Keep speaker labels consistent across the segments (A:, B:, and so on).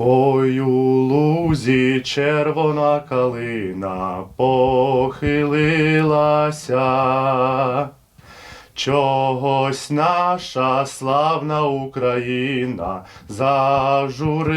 A: Ой у лузі червона калина похилилася. Чогось наша славна Україна зажурилася.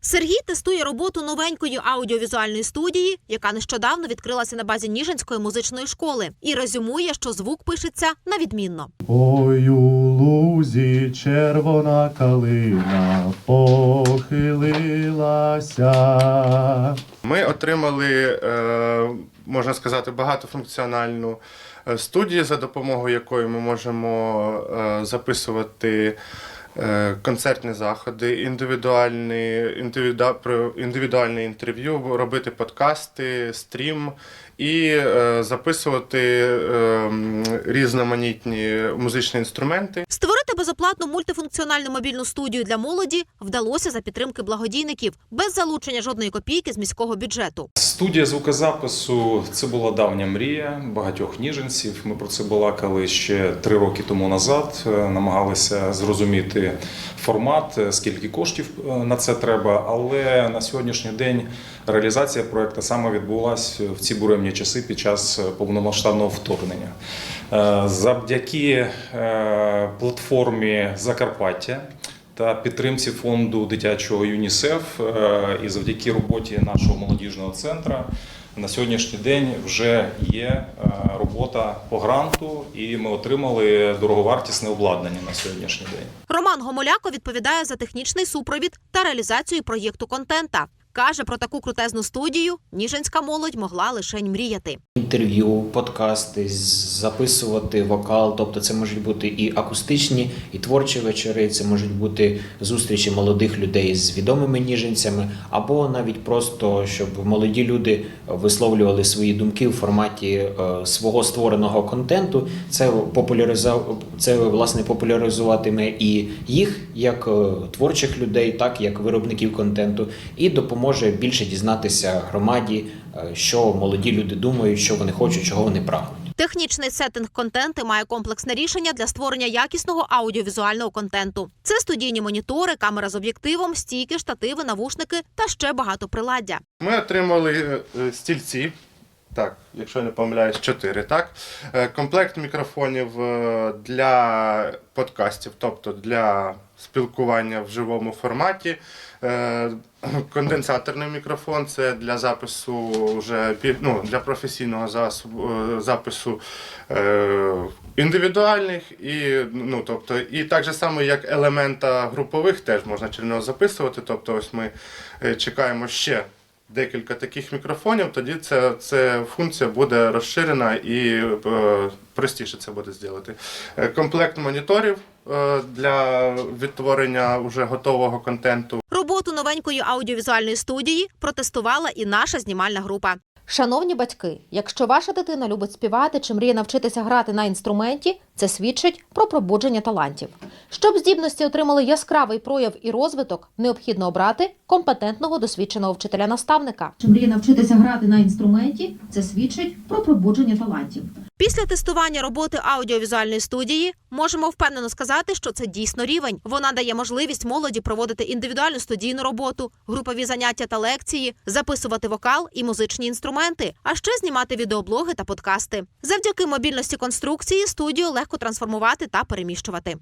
B: Сергій тестує роботу новенької аудіовізуальної студії, яка нещодавно відкрилася на базі Ніжинської музичної школи, і резюмує, що звук пишеться на відмінно.
A: Ой у лузі червона калина похилилася. Ми отримали, е, можна сказати, багатофункціональну е, студію, за допомогою якої ми можемо е, записувати. Е, Концертні заходи, індивідуальні, індивіду, індивідуальне інтерв'ю, робити подкасти, стрім і е, записувати е, різноманітні музичні інструменти.
B: Створити безоплатну мультифункціональну мобільну студію для молоді вдалося за підтримки благодійників без залучення жодної копійки з міського бюджету.
C: Студія звукозапису це була давня мрія багатьох ніженців. Ми про це балакали ще три роки тому назад. Намагалися зрозуміти формат, е, скільки коштів е, на це треба. Але на сьогоднішній день реалізація проекту саме відбулася в ці буремні часи під час е, повномасштабного вторгнення. Е, Завдяки е, платформі Закарпаття та підтримці фонду дитячого ЮНІСЕФ е, і завдяки роботі нашого молодіжного центру на сьогоднішній день вже є е, робота по гранту, і ми отримали дороговартісне обладнання на сьогоднішній день.
B: Роман Гомоляко відповідає за технічний супровід та реалізацію проєкту контента. Каже, про таку крутезну студію ніжинська молодь могла лише мріяти.
D: інтерв'ю, подкасти, записувати вокал. Тобто це можуть бути і акустичні, і творчі вечори, це можуть бути зустрічі молодих людей з відомими ніженцями, або навіть просто щоб молоді люди висловлювали свої думки в форматі е, свого створеного контенту. Це популяриза- це власне популяризуватиме і їх як е, творчих людей, так як виробників контенту, і допоможе більше дізнатися громаді, е, що молоді люди думають, що вони хочуть, чого вони прагнуть.
B: Технічний сеттинг контенту має комплексне рішення для створення якісного аудіовізуального контенту. Це студійні монітори, камера з об'єктивом, стійки, штативи, навушники та ще багато приладдя.
A: Ми отримали е, стільці. Так, якщо я не помиляюсь, 4, так. Е, Комплект мікрофонів е, для подкастів, тобто для спілкування в живому форматі. Е, Конденсаторний мікрофон це для запису вже ну, для професійного запису індивідуальних і ну, тобто, і так же само, як елемента групових, теж можна через нього записувати. Тобто, ось ми чекаємо ще декілька таких мікрофонів, тоді ця, ця функція буде розширена і е, простіше це буде зробити. Е, Комплект моніторів е, для відтворення вже готового контенту.
B: Роботу новенької аудіовізуальної студії протестувала і наша знімальна група. Шановні батьки, якщо ваша дитина любить співати чи мріє навчитися грати на інструменті, це свідчить про пробудження талантів. Щоб здібності отримали яскравий прояв і розвиток, необхідно обрати компетентного досвідченого вчителя-наставника.
E: Чи мріє навчитися грати на інструменті, це свідчить про пробудження талантів.
B: Після тестування роботи аудіовізуальної студії можемо впевнено сказати, що це дійсно рівень. Вона дає можливість молоді проводити індивідуальну студійну роботу, групові заняття та лекції, записувати вокал і музичні інструменти, а ще знімати відеоблоги та подкасти. Завдяки мобільності конструкції студію легко трансформувати та переміщувати.